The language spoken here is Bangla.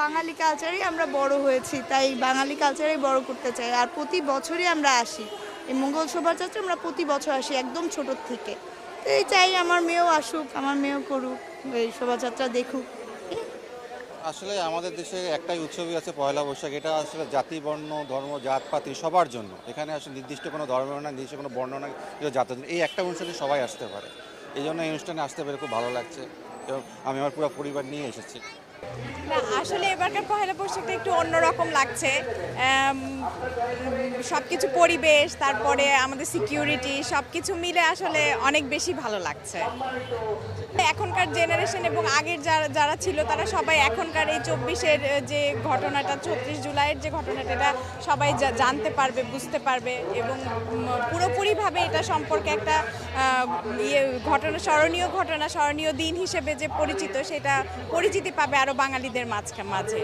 বাঙালি কালচারেই আমরা বড় হয়েছি, তাই বাঙালি কালচারেই বড় করতে চাই। আর প্রতি বছরই আমরা আসি। এই মঙ্গল শোভাযাত্রা আমরা প্রতি বছর আসি একদম ছোটোর থেকে। তো এই চাই আমার মেয়েও আসুক, আমার মেয়েও করুক, এই শোভাযাত্রা দেখুক। আসলে আমাদের দেশে একটাই উৎসবই আছে পয়লা বৈশাখ। এটা আসলে জাতি, বর্ণ, ধর্ম জাতপাতি সবার জন্য। এখানে আসলে নির্দিষ্ট কোনো ধর্ম না নির্দিষ্ট কোনো বর্ণ না জাতের জন্য এই একটা অনুষ্ঠানে সবাই আসতে পারে। এই জন্য এই অনুষ্ঠানে আসতে পেরে খুব ভালো লাগছে এবং আমি আমার পুরো পরিবার নিয়ে এসেছি। আসলে এবারকার পহেলা বৈশাখটা একটু অন্যরকম লাগছে। সব কিছু পরিবেশ, তারপরে আমাদের সিকিউরিটি সব কিছু মিলে আসলে অনেক বেশি ভালো লাগছে। এখনকার জেনারেশন এবং আগের যারা যারা ছিল, তারা সবাই এখনকার এই চব্বিশের যে ঘটনাটা, ছত্রিশ জুলাইয়ের যে ঘটনাটা, এটা সবাই জানতে পারবে, বুঝতে পারবে এবং পুরোপুরিভাবে এটা সম্পর্কে একটা ইয়ে ঘটনা, স্মরণীয় ঘটনা, স্মরণীয় দিন হিসেবে যে পরিচিত, সেটা পরিচিতি পাবে আরও বাঙালিদের মাঝে মাঝে।